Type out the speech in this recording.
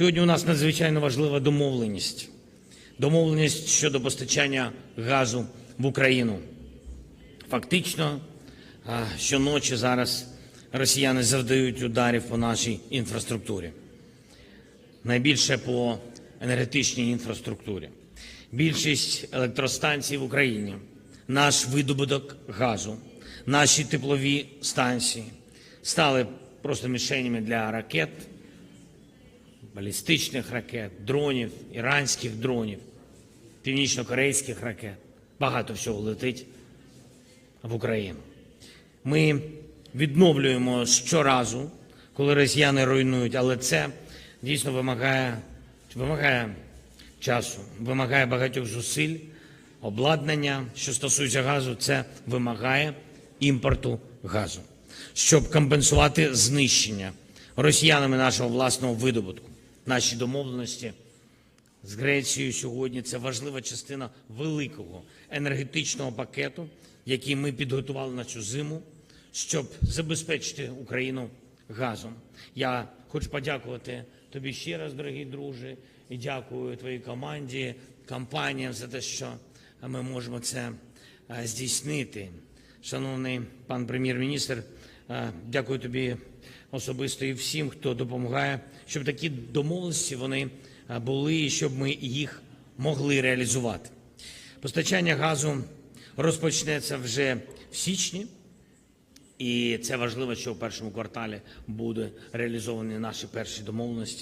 Сьогодні у нас надзвичайно важлива домовленість. Домовленість щодо постачання газу в Україну. Фактично, щоночі зараз росіяни завдають ударів по нашій інфраструктурі. Найбільше по енергетичній інфраструктурі. Більшість електростанцій в Україні, наш видобуток газу, наші теплові станції стали просто мішенями для ракет, балістичних ракет, дронів, іранських дронів, північно-корейських ракет. Багато всього летить в Україну. Ми відновлюємо щоразу, коли росіяни руйнують, але це дійсно вимагає, вимагає часу, вимагає багатьох зусиль, обладнання, що стосується газу, це вимагає імпорту газу, щоб компенсувати знищення росіянами нашого власного видобутку. Наші домовленості з Грецією сьогодні це важлива частина великого енергетичного пакету, який ми підготували на цю зиму, щоб забезпечити Україну газом. Я хочу подякувати тобі ще раз, дорогі друже, і дякую твоїй команді, компаніям за те, що ми можемо це е, здійснити. Шановний пан прем'єр-міністр, дякую тобі особисто і всім, хто допомагає, щоб такі домовленості вони е, були, і щоб ми їх могли реалізувати. Постачання газу розпочнеться вже в січні, і це важливо, що в першому кварталі буде реалізовані наші перші домовленості.